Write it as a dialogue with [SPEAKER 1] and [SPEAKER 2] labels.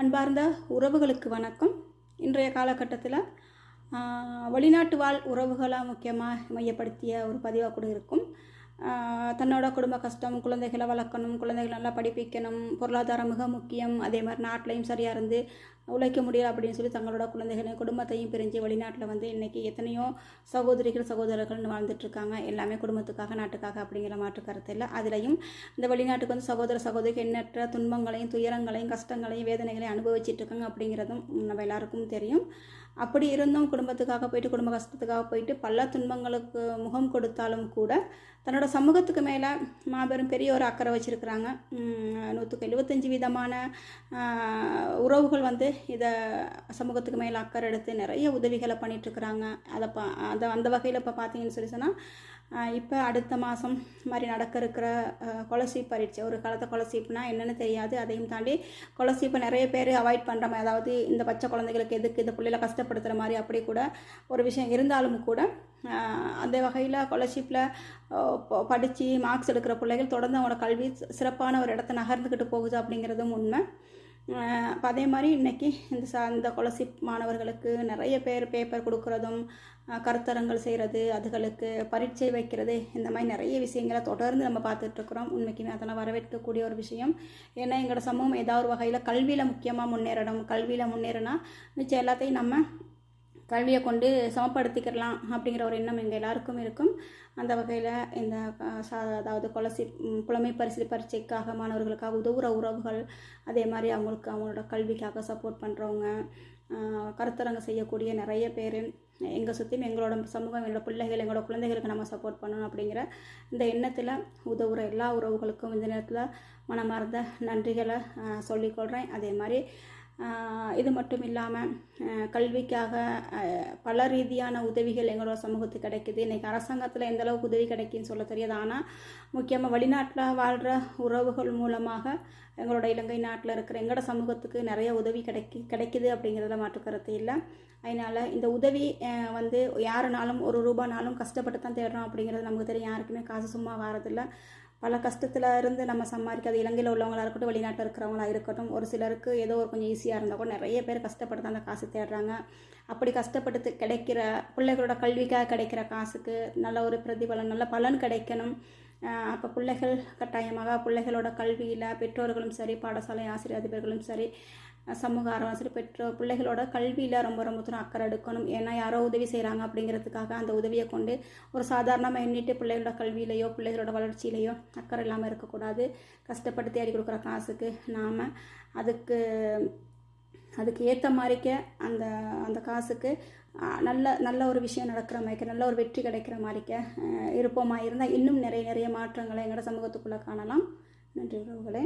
[SPEAKER 1] அன்பார்ந்த உறவுகளுக்கு வணக்கம். இன்றைய காலகட்டத்தில் வெளிநாட்டு வாழ் உறவுகளாக முக்கியமாக மையப்படுத்திய ஒரு பதிவாக கூட இருக்கும். தன்னோட குடும்ப கஷ்டம் குழந்தைகளை வளர்க்கணும் குழந்தைகள் நல்லா படிப்பிக்கணும் பொருளாதாரம் மிக முக்கியம். அதே மாதிரி நாட்டிலையும் சரியாக இருந்து உழைக்க முடியல அப்படின்னு சொல்லி தங்களோட குழந்தைகளையும் குடும்பத்தையும் பிரிஞ்சு வெளிநாட்டில் வந்து இன்றைக்கி எத்தனையோ சகோதரிகள் சகோதரர்கள்னு வாழ்ந்துட்டுருக்காங்க. எல்லாமே குடும்பத்துக்காக நாட்டுக்காக அப்படிங்கிற மாற்று கருத்து இல்லை. அதுலேயும் இந்த வெளிநாட்டுக்கு வந்து சகோதர சகோதரிக்கு எண்ணற்ற துன்பங்களையும் துயரங்களையும் கஷ்டங்களையும் வேதனைகளையும் அனுபவிச்சிட்டு இருக்காங்க அப்படிங்கிறதும் நம்ம எல்லாருக்கும் தெரியும். அப்படி இருந்தும் குடும்பத்துக்காக போயிட்டு குடும்ப கஷ்டத்துக்காக போயிட்டு பல துன்பங்களுக்கு முகம் கொடுத்தாலும் கூட தன்னோட சமூகத்துக்கு மேலே மாபெரும் பெரிய ஒரு அக்கறை வச்சுருக்கிறாங்க. நூற்றுக்கு எழுபத்தஞ்சி விதமான உறவுகள் வந்து இதை சமூகத்துக்கு மேலே அக்கறை எடுத்து நிறைய உதவிகளை பண்ணிகிட்ருக்குறாங்க அதை பா அதை அந்த வகையில் இப்போ பார்த்தீங்கன்னு சொல்லி சொன்னால் இப்போ அடுத்த மாதம் மாதிரி நடக்க இருக்கிற கொலசீப் பரீட்சை ஒரு காலத்தை கொலசீப்னா என்னென்னு தெரியாது. அதையும் தாண்டி கொலசீப்பை நிறைய பேர் அவாய்ட் பண்ணுற மாதிரி அதாவது இந்த பச்சை குழந்தைகளுக்கு எதுக்கு இந்த பிள்ளைகளை கஷ்டப்படுத்துகிற மாதிரி அப்படி கூட ஒரு விஷயம் இருந்தாலும் கூட அந்த வகையில் கொலர்ஷிப்பில் படித்து மார்க்ஸ் எடுக்கிற பிள்ளைகள் தொடர்ந்து அவங்களோட கல்வி சிறப்பான ஒரு இடத்த நகர்ந்துக்கிட்டு போகுது அப்படிங்கிறதும் உண்மை. அப்ப அதே மாதிரி இன்றைக்கி இந்த ச இந்த கொலசிப் மாணவர்களுக்கு நிறைய பேர் பேப்பர் கொடுக்குறதும் கருத்தரங்கள் செய்கிறது அதுகளுக்கு பரீட்சை வைக்கிறது இந்த மாதிரி நிறைய விஷயங்களை தொடர்ந்து நம்ம பார்த்துட்ருக்குறோம் உண்மைக்குமே அதெல்லாம் வரவேற்கக்கூடிய ஒரு விஷயம். ஏன்னா எங்களோட சமூகம் ஏதாவது ஒரு வகையில் கல்வியில் முக்கியமாக முன்னேறணும். கல்வியில் முன்னேறினா மிச்சம் எல்லாத்தையும் நம்ம கல்வியை கொண்டு சமப்படுத்திக்கிறலாம் அப்படிங்கிற ஒரு எண்ணம் எங்கள் எல்லாருக்கும் இருக்கும். அந்த வகையில் இந்த சா அதாவது கொலசி புலமை பரிசு பரீட்சைக்காக மாணவர்களுக்காக உதவுற உறவுகள் அதே மாதிரி அவங்களுக்கு அவங்களோட கல்விக்காக சப்போர்ட் பண்ணுறவங்க கருத்தரங்கு செய்யக்கூடிய நிறைய பேர் எங்கள் சுற்றியும் எங்களோட சமூகம் எங்களோட பிள்ளைகள் எங்களோட குழந்தைகளுக்கு நம்ம சப்போர்ட் பண்ணணும் அப்படிங்கிற இந்த எண்ணத்தில் உதவுற எல்லா உறவுகளுக்கும் இந்த நேரத்தில் மனமார்ந்த நன்றிகளை சொல்லிக்கொள்கிறேன் அதே மாதிரி இது மட்டும் இல்லாமல் கல்விக்காக பல ரீதியான உதவிகள் எங்களோட சமூகத்துக்கு கிடைக்குது. இன்றைக்கி அரசாங்கத்தில் எந்த அளவுக்கு உதவி கிடைக்குன்னு சொல்ல தெரியாது. ஆனால் முக்கியமாக வெளிநாட்டில் வாழ்கிற உறவுகள் மூலமாக எங்களோட இலங்கை நாட்டில் இருக்கிற எங்களோட சமூகத்துக்கு நிறைய உதவி கிடைக்கி கிடைக்குது அப்படிங்கிறதுல மாற்று கருத்து இல்லை. அதனால் இந்த உதவி வந்து யாருனாலும் ஒரு ரூபானாலும் கஷ்டப்பட்டு தான் தேடுறோம் அப்படிங்கிறது நமக்கு தெரியும். யாருக்குமே காசு சும்மா வரதில்லை. பல கஷ்டத்தில் இருந்து நம்ம சம்பாதிக்கிறது இலங்கையில் உள்ளவங்களா இருக்கட்டும் வெளிநாட்டில் இருக்கிறவங்களா இருக்கட்டும் ஒரு சிலருக்கு ஏதோ ஒரு கொஞ்சம் ஈஸியாக இருந்தால் கூட நிறைய பேர் கஷ்டப்பட்டு தான் அந்த காசு தேடுறாங்க. அப்படி கஷ்டப்பட்டு கிடைக்கிற பிள்ளைகளோட கல்விக்காக கிடைக்கிற காசுக்கு நல்ல ஒரு பிரதிபலன் நல்ல பலன் கிடைக்கணும். அப்போ பிள்ளைகள் கட்டாயமாக பிள்ளைகளோட கல்வியில் பெற்றோர்களும் சரி பாடசாலை ஆசிரியர் அதிபர்களும் சரி சமூக ஆர்வம் சரி பெற்றோர் பிள்ளைகளோட கல்வியில் ரொம்ப ரொம்ப தூரம் அக்கறை எடுக்கணும். ஏன்னா யாரோ உதவி செய்கிறாங்க அப்படிங்கிறதுக்காக அந்த உதவியை கொண்டு ஒரு சாதாரணமாக எண்ணிட்டு பிள்ளைகளோட கல்வியிலையோ பிள்ளைகளோட வளர்ச்சியிலையோ அக்கறை இல்லாமல் இருக்கக்கூடாது. கஷ்டப்பட்டு தேடி கொடுக்குற காசுக்கு நாம் அதுக்கு அதுக்கு ஏற்ற மாதிரிக்க அந்த அந்த காசுக்கு நல்ல நல்ல ஒரு விஷயம் நடக்கிற மாதிரிக்க நல்ல ஒரு வெற்றி கிடைக்கிற மாதிரிக்க ஆஹ், இருப்போமா? இருந்தால் இன்னும் நிறைய நிறைய மாற்றங்களை எங்களோட சமூகத்துக்குள்ளே காணலாம். நன்றி உறவுகளே.